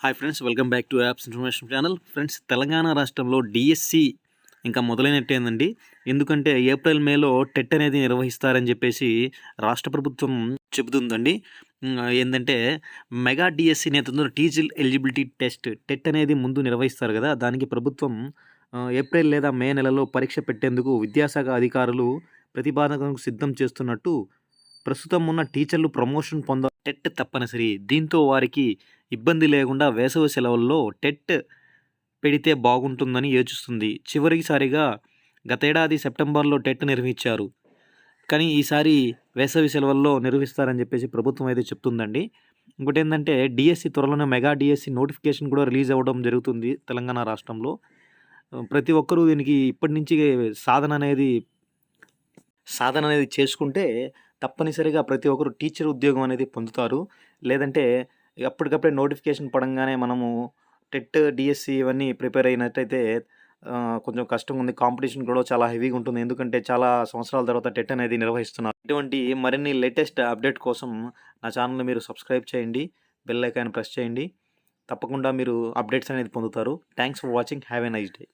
Hi friends welcome back to apps information channel friends Telangana రాష్ట్రంలో DSC ఇంకా మొదలైనట్టేందండి ఎందుకంటే April మేలో టెట్ అనేది నిర్వహిస్తారని చెప్పేసి రాష్ట్ర ప్రభుత్వం చెబుతుందండి. ఏంటంటే మెగా డిఎస్సి నేతృత్వంలో టీచర్ ఎలిజిబిలిటీ టెస్ట్ టెట్ అనేది ముందు నిర్వహిస్తారు కదా. దానికి ప్రభుత్వం ఏప్రిల్ లేదా మే నెలలో పరీక్ష పెట్టేందుకు విద్యాశాఖ అధికారులు ప్రతిపాదనకు సిద్ధం చేస్తున్నట్టు ప్రస్తుతం ఉన్న టీచర్లు ప్రమోషన్ పొంద టెట్ తప్పనిసరి. దీంతో వారికి ఇబ్బంది లేకుండా వేసవి సెలవుల్లో టెట్ పెడితే బాగుంటుందని యోచిస్తుంది. చివరిసారిగా గతేడాది సెప్టెంబర్లో టెట్ నిర్వహించారు. కానీ ఈసారి వేసవి సెలవుల్లో నిర్వహిస్తారని చెప్పేసి ప్రభుత్వం అయితే చెప్తుందండి. ఇంకోటి ఏంటంటే డిఎస్సి త్వరలోనే మెగా డిఎస్సి నోటిఫికేషన్ కూడా రిలీజ్ అవ్వడం జరుగుతుంది తెలంగాణ రాష్ట్రంలో. ప్రతి ఒక్కరూ దీనికి ఇప్పటి నుంచి సాధన అనేది సాధన అనేది చేసుకుంటే తప్పనిసరిగా ప్రతి ఒక్కరు టీచర్ ఉద్యోగం అనేది పొందుతారు. లేదంటే అప్పటికప్పుడే నోటిఫికేషన్ పడంగానే మనము టెట్ డిఎస్సి ఇవన్నీ ప్రిపేర్ అయినట్టయితే కొంచెం కష్టంగా ఉంది కాంపిటీషన్ కూడా చాలా హెవీగా ఉంటుంది ఎందుకంటే చాలా సంవత్సరాల తర్వాత టెట్ అనేది నిర్వహిస్తున్నారు. ఇటువంటి మరిన్ని లేటెస్ట్ అప్డేట్ కోసం నా ఛానల్ని మీరు సబ్స్క్రైబ్ చేయండి. బెల్ ఐకాన్ ప్రెస్ చేయండి. తప్పకుండా మీరు అప్డేట్స్ అనేది పొందుతారు. Thanks for watching. Have a nice day.